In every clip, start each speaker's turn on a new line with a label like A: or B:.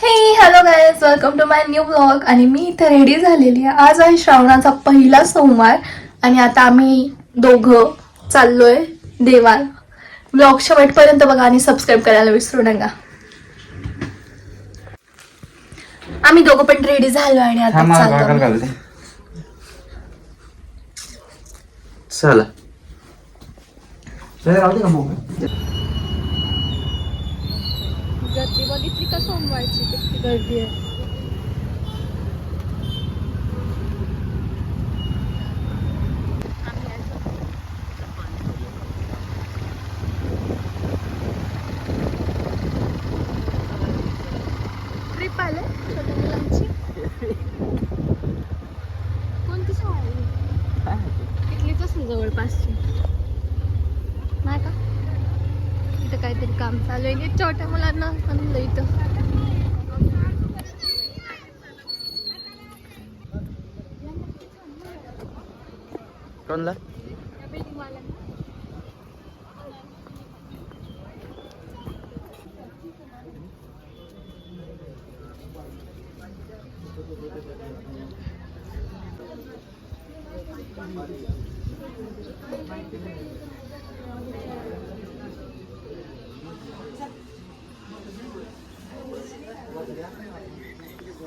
A: हे hello guys welcome to my new blog आणि मी इथे रेडी झालेली आहे. आज आहे श्रावणाचा पहिला सोमवार आणि आता आम्ही दोघं चाललोय देवाल. ब्लॉग शेवटपर्यंत बघा आणि सबस्क्राईब करायला विसरू नका. आम्ही दोघं पण रेडी झालो आणि आता चाललो
B: चला चला राहू दे का मोबाईल
A: गर्दी बघितली का सोमवारची? किती गर्दी आहे. ट्रिप आले? छोट्या मुलांची? कोणती शाळा आहे? असेल जवळपासची नाही का इथं काहीतरी काम चालू आहे. की छोट्या मुलांना आणलं इथं
B: कोणला?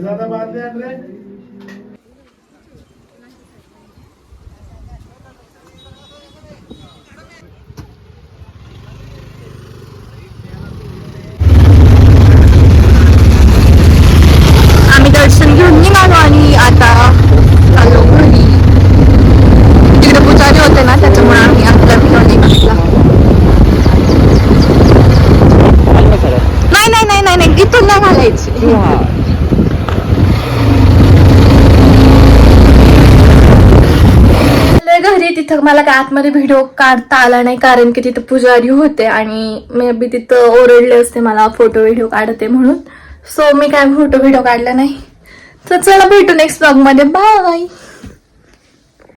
C: ज्यादा बांधले अंदर
A: आम्ही दर्शन घेऊन निघालो आणि आता चाललो घरी तिकडे पुजारी होते ना त्याच्यामुळे आम्ही आपला व्हिडिओ निघाला नाही नाही नाही नाही घालायची घरी तिथं. मला काय आतमध्ये व्हिडिओ काढता आला नाही कारण की तिथं पुजारी होते आणि मे बी तिथं ओरडले असते मला फोटो व्हिडिओ काढते म्हणून. सो मी काय फोटो व्हिडिओ काढला नाही. तर चला भेटू नेक्स्ट ब्लॉगमध्ये. बाय